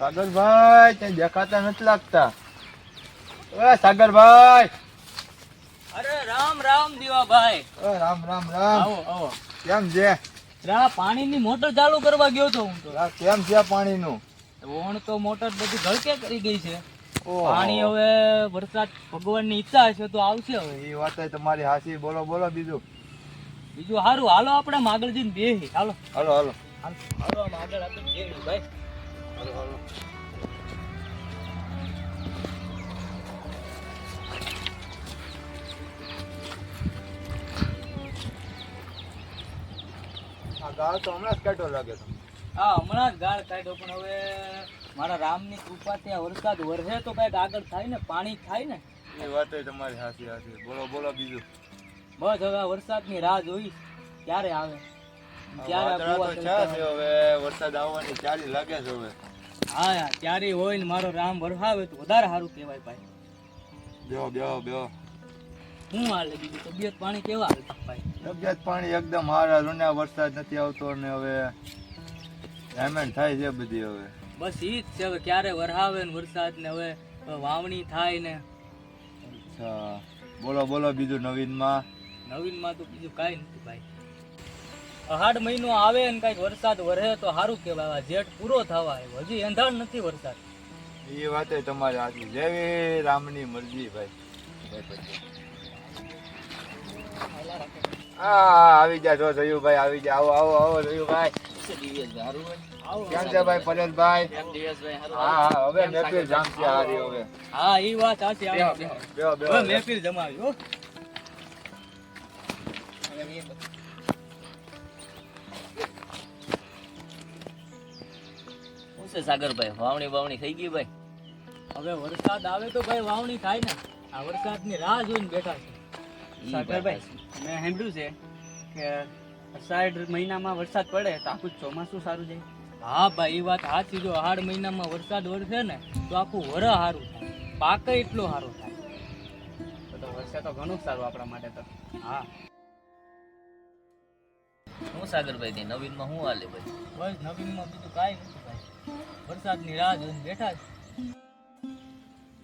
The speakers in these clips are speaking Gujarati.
સાગરભાઈ ત્યાં દેખાતા નથી લાગતા. એ સાગરભાઈ. અરે રામ રામ દીવાભાઈ. એ રામ રામ રામ. આવો આવો. કેમ છે? રા પાણીની મોટર ચાલુ કરવા ગયો તો હું તો. આ કેમ છે પાણીનું? ઓણ તો મોટર બધી ગળકે કરી ગઈ છે. પાણી હવે વરસાદ ભગવાનની ઈચ્છા હશે તો આવશે હવે. એ વાત તમારી હાસી. બોલો બોલો બીજું. બીજું સારું હાલો આપણે માગળ જઈને બે હાલો હાલો. હાલો હાલો માગળ આપણે ભાઈ. ગાળ તો હમણાં જ કાઢો લાગે તો હા હમણાં જ ગાળ કાઢો પણ હવે મારા રામની કૃપા ત્યાં વરસાદ વરસે તો કંઈક આગળ થાય ને પાણી થાય ને. એ વાત તમારી સાચી સાચી બોલો બોલો બીજું. બસ હવે વરસાદ વરસાદની રાહ જોઈ ક્યારે આવે? ક્યારે હવે. વરસાદ આવવાની ચાલી લાગે છે હવે. હા યાર ત્યારે હોય ને મારો રામ વરસાવે તો વધારે સારું કહેવાય ભાઈ. બેહો બેહો બેહો. હું હાલે બીજું? તબિયત પાણી કેવા હાલે ભાઈ? તબિયત પાણી એકદમ હારા રૂના વરસાદ નથી આવતો ને હવે ડાયમંડ થાય છે બધી હવે. બસ ઈ જ છે હવે ક્યારે વરસાવે ને વરસાદ ને હવે વાવણી થાય ને. અચ્છા. બોલો બોલો બીજું નવીનમાં? નવીનમાં તો બીજું કાંઈ નથી ભાઈ. અહાડ મહિનો આવે અને કાંઈક વરસાદ વરસે તો સારું કહેવાય. જેઠ પૂરો થવા આવ્યો. હજી એંધાણ નથી વરસાદ. એ વાતે તમારી હાચી જેવી રામની મરજી ભાઈ. હા આવી જા જો જયુભાઈ આવી જા. આવો આવો આવો જયુભાઈ. કેમ છે ભાઈ પરેશભાઈ? હા હા હવે મહેફિલ જામશે હારી હવે. હા ઈ વાત સાચી આવો. હવે મહેફિલ જમાવી હો. શું છે સાગરભાઈ? વાવણી વાવણી થઈ ગઈ ભાઈ. હવે વરસાદ આવે તો ભાઈ વાવણી થાય ને. આ વરસાદની રાહ જોઈને બેઠા છે. સાગરભાઈ મેં સાંભળ્યું છે કે અષાઢ મહિનામાં વરસાદ પડે તો આખું ચોમાસું સારું જાય. હા ભાઈ એ વાત સાચી. જો આહાડ મહિનામાં વરસાદ વરસે ને તો આખું વર સારું થાય. પાક એટલો સારો થાય. તો વરસે તો ઘણું સારું આપણા માટે તો. હા. શું સાગરભાઈ નવીનમાં શું હાલે ભાઈ? બસ નવીનમાં બીજું કાંઈ નથી. વરસાદની રાહ જોઈને બેઠા છે.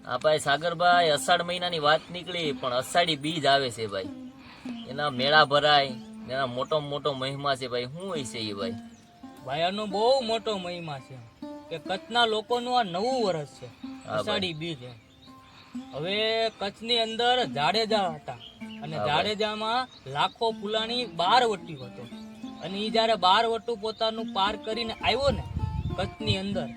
હા ભાઈ સાગરભાઈ અષાઢ મહિનાની વાત નીકળી પણ અષાઢી બીજ આવે છે ભાઈ. એના મેળા ભરાય એના મોટો મોટો મહિમા છે ભાઈ. શું હોય છે એ ભાઈ? ભાઈ આનો બહુ મોટો મહિમા છે. કે કચ્છના લોકોનું આ નવું વર્ષ છે. અષાઢી બીજ. હવે કચ્છની અંદર જાડેજા હતા. અને. જાડેજામાં લાખો ફૂલાણી બાર વટ્ટી હતો. અને એ જ્યારે બાર વટુ પોતાનું પાર કરીને આવ્યો ને કચ્છની અંદર.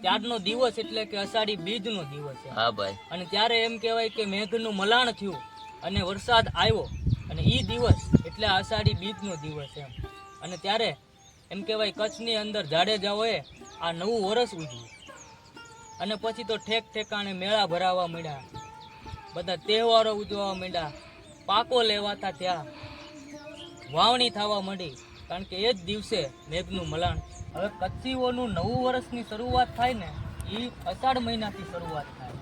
ત્યારનો દિવસ એટલે કે અષાઢી બીજનો દિવસ છે. હા ભાઈ. અને ત્યારે એમ કહેવાય કે મેઘનું મલાણ થયું અને વરસાદ આવ્યો. અને એ દિવસ એટલે અષાઢી બીજનો દિવસ એમ. અને ત્યારે એમ કહેવાય કચ્છની અંદર જાડેજાઓએ આ નવું વરસ ઉજવ્યું. અને પછી તો ઠેક ઠેકાણે મેળા ભરાવા માંડ્યા. બધા તહેવારો ઉજવવા માંડ્યા. પાકો લેવાતા ત્યાં. વાવણી થવા માંડી. કારણ કે એ જ દિવસે મેઘનું મલાણ હવે કચ્છીઓનું નવું વર્ષની શરૂઆત થાય ને એ અષાઢ મહિનાથી શરૂઆત થાય.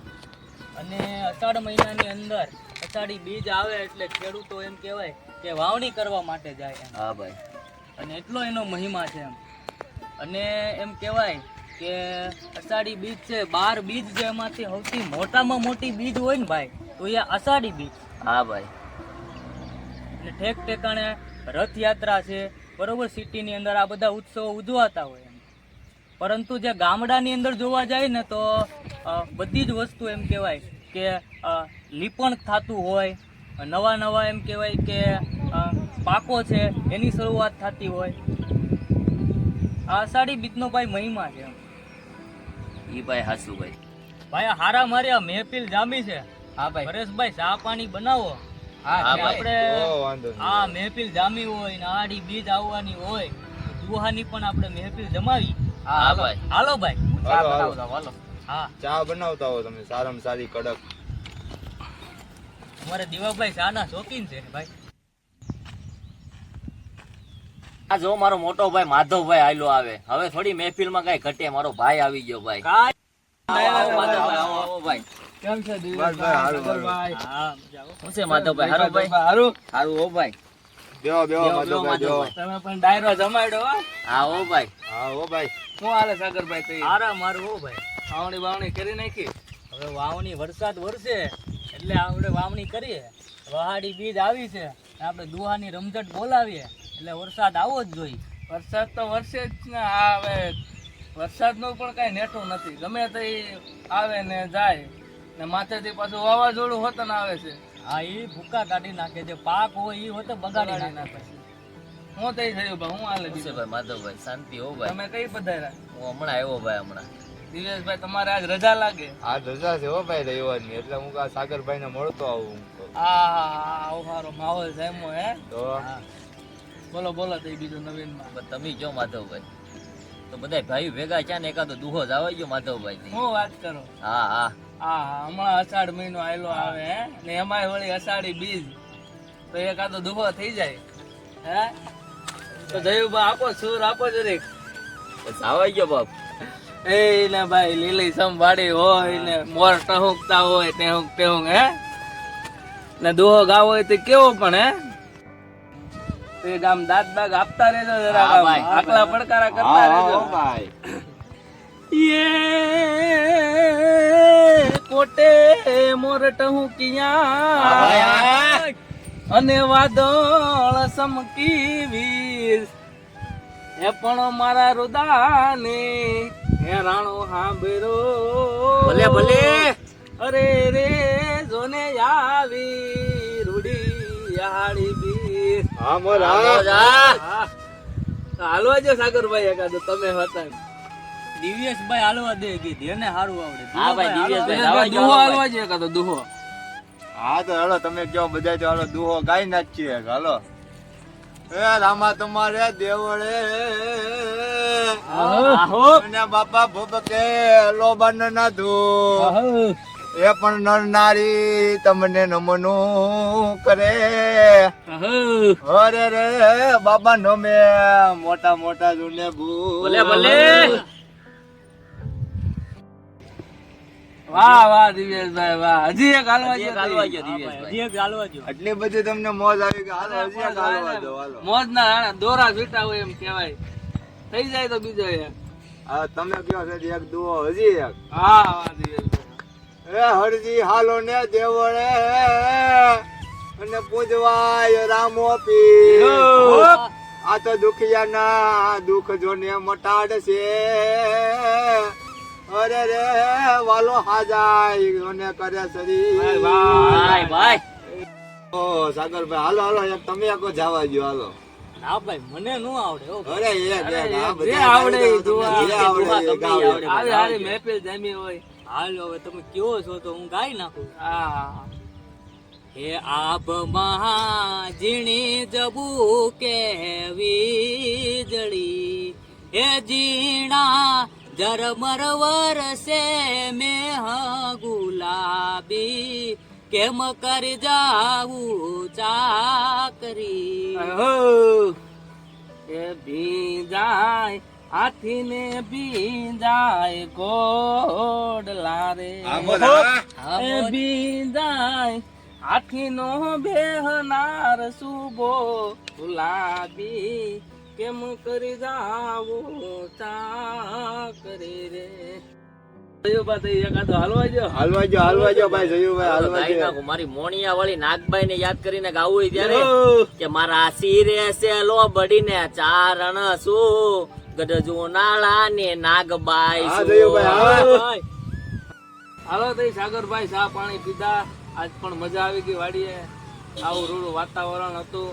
અને અષાઢ મહિનાની અંદર અષાઢી બીજ આવે એટલે ખેડૂતો એમ કહેવાય કે વાવણી કરવા માટે જાય એમ. હા ભાઈ. અને એટલો એનો મહિમા છે એમ. અને એમ કહેવાય કે અષાઢી બીજ છે બાર બીજ જે એમાંથી સૌથી મોટામાં મોટી બીજ હોય ને ભાઈ તો એ અષાઢી બીજ. હા ભાઈ. અને ઠેક ઠેકાણે રથયાત્રા છે બરોબર સિટીની અંદર આ બધા ઉત્સવો ઉજવાતા હોય એમ. પરંતુ જે ગામડાની અંદર જોવા જાય ને તો બધી જ વસ્તુ એમ કહેવાય કે લીપણ થતું હોય નવા નવા એમ કહેવાય કે પાકો છે એની શરૂઆત થતી હોય. આષાઢી બીજનો ભાઈ મહિમા છે એમ. ઈ ભાઈ હાસુ ભાઈ ભાઈ હારા માર્યા આ મહેફિલ જામી છે. હા ભાઈ. પરેશભાઈ ચા પાણી બનાવો. આપણે ઓ વાંધો નહીં. આ મહેફિલ જામી હોય ને આડી બીજ આવવાની હોય દુહાની પણ આપણે મહેફિલ જમાવી. હા ભાઈ. હાલો ભાઈ. ચા હાલો, હાલો. બનાવો તો હાલો. હા. ચા બનાવતા હો તમે સારામાં સારી કડક. અમારે દીવાભાઈ ચાના શોખીન છે ભાઈ. આ જો મારો મોટો ભાઈ માધવભાઈ આયલો આવે. હવે થોડી મહેફિલમાં કઈ ઘટે મારો ભાઈ આવી ગયો ભાઈ. ભાઈ. કેમ છે બસ ભાઈ હારું હારું. હા શું છે માધવભાઈ? હારો ભાઈ? હારું? હારું હો ભાઈ. બેહો બેહો માધવભાઈ બેહો, તમે પણ ડાયરો જમાડ્યો હા. ઓ ભાઈ. હા હો ભાઈ. શું હાલે સાગરભાઈ તઈ? આરા મારું હો ભાઈ. વાવણી વાવણી કરી નાખી? હવે વાવણી વરસાદ વરસે એટલે આપણે વાવણી કરીએ. વહાડી બીજ આવી છે આપણે દુહાની રમઝટ બોલાવીએ એટલે વરસાદ આવવો જ જોઈએ. વરસાદ તો વરસે જ ને આવે વરસાદનું પણ કાંઈ નેઠું નથી. ગમે તે આવે ને જાય ને માથેથી પાછું વાવાઝોડું હોતન આવે છે. હા એ ભૂકા કાઢી નાખે છે. પાક હોય એ હોતે બગાડી બગાડી નાખે. છે. હું તઈ થયું ભાઈ હું હાલે છે ભાઈ માધવભાઈ? શાંતિ હો ભાઈ. તમે કઈ પધાર્યા? હું હમણાં આવ્યો ભાઈ હમણાં. દિવેશભાઈ તમારે આજ રજા લાગે? આજ રજા છે હો ભાઈ રવિવારની એટલે હું આ સાગરભાઈ ને મળતો આવું. આ ઓહારો માહોલ જામ્યો હે? તો? બોલો બોલો તઈ બીજું નવીનમાં. પણ તમે જો માધવભાઈ તો બધા ભાઈ ભેગા છે ને એકાદો દુહો જ આવી ગયો માધવભાઈ હું વાત કરો? હા હા. હા, હમણાં અષાઢ મહિનો આવેલો આવે ને એમાંય વળી અષાઢી બીજ. તો એકાદો દુહો થઈ જાય હે? તો જયુબા આપો સુર આપો જરીક. સાવાઈ ગયો બાપ. એ ને ભાઈ લીલી સંભાળી હોય ને મોર ટહુકતા હોય ટેહુક ટેહુક હે? ને દુહો ગાવો હોય તો કેવો પણ હે? તે ગામ દાંત બાગ આપતા રહેજો જરા ભાઈ. આકલા પડકારા કરતા રહેજો. ભાઈ. યે કોટે મોરટ હું કિયા અને વાદળ સમકી વીર એ પણ મારા રુદાને હે રાણો હાંભળો ભલે ભલે અરે રે જોને આવી રૂડી યાળી બી હા મોર હા, હા હા. હા. તો હાલવા જો સાગરભાઈ એકાદો તમે હતા દિવ્યેશભાઈ હાલવા દે કીધી. એને સારું આવડે. હા ભાઈ, દિવ્યેશભાઈ. દુહો હાલવા જો કાતો દુહો? હા તો હાલો તમે કયો બધા તો હાલો દુહો ગાઈ નાખીએ હાલો. એ રામા તમારે દેવળે. આહો. બાપા ભૂપકે લોબન ના દુ એ પણ નર નારી તમને નમનું કરે. અરે રે બાબા નમે મોટા મોટા જુને ભૂ ભલે ભલે. વાહ વાહ દિવ્યેશભાઈ વાહ. હજી એક હાલવા હજી હાલવા. ગયો દિવ્યેશભાઈ. હજી એક હાલવા જો એટલે બધી તમને મોજ આવી કે હાલો હજી એક હાલવા દો હાલો. મોજ ના હાણા દોરા વીટા હોય એમ કેવાય થઈ જાય તો બીજો એક. હા તમે કયો છે એક દુઓ હજી એક? હા વાહ દિવ્યેશભાઈ. એ હરજી હાલો ને દેવળે અને પૂજવાય રામો પી આ તો દુખિયા ના દુઃખ જોને મટાડશે. હાજાય જોને કરે શરીર. ભાઈ ભાઈ ઓ સાગરભાઈ હાલો હાલો એક તમે એક જવા દો હાલો. ના ભાઈ મને ન આવડે અરે એક એક આ જે આવડે એ તમને દુઆ. જે આવડે આવડે. આવી મહેફિલ જામી હોય. હાલ હવે તમે કયો છો તો હું ગાઈ નાખું. હા. હે આબ મહાજીણી જબુ કે વીજળી? હે જીણા જરમર વરસે મેહ ગુલાબી કેમ કરી જાવું ચાકરી. એ ભીંજાય હાથી ને ભીંજાય ઘોડલા રે એ ભીંજાય હાથી નો બેહનાર સુબો ગુલાબી કેમ કરી જાવો ચાકરી રે? જયુબા તો એકાદો હાલવા જો હાલવા જો હાલવા જો ભાઈ જયુભાઈ હાલવા ગાઈ જો નાખું. મારી મોણિયા વાળી નાગબાઈ ને યાદ કરીને ગાવું હોય ત્યારે કે મારા શિરે છે બડીને ચારણ શું ગડજુ નાળા ને નાગબાઈ. હાલો. તો સાગરભાઈ ચા પાણી પીધા. આજ પણ મજા આવી ગઈ વાડીએ. આવું રૂડું વાતાવરણ હતું.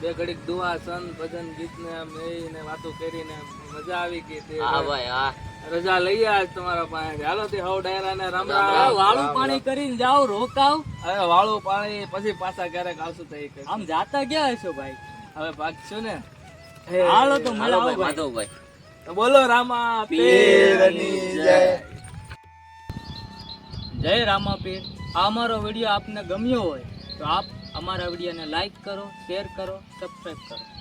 બે ઘડીક દુઆ સન ભજન ગીત ને આમ ને વાતો કરીને મજા આવી ગઈ તે. હા ભાઈ હા. રજા લઈએ આજ તમારા પાસે. હાલો તે હવ ડાયરા ને રામ રામ. વાળું પાણી કરીને જાઓ રોકાવ. હવે વાળું પાણી પછી પાછા ક્યારેક આવશું તો એક આમ જાતા ગયા હશો ભાઈ? હવે ભાગશું ને? હાલો તો મને મળાવો ભાઈ ભાઈ. માધવભાઈ તો બોલો રામા પીરની જય. જય રામાપીર આ અમારો વીડિયો આપને ગમ્યો હોય તો આપ અમારા વિડીયોને લાઈક કરો શેર કરો સબસ્ક્રાઈબ કરો.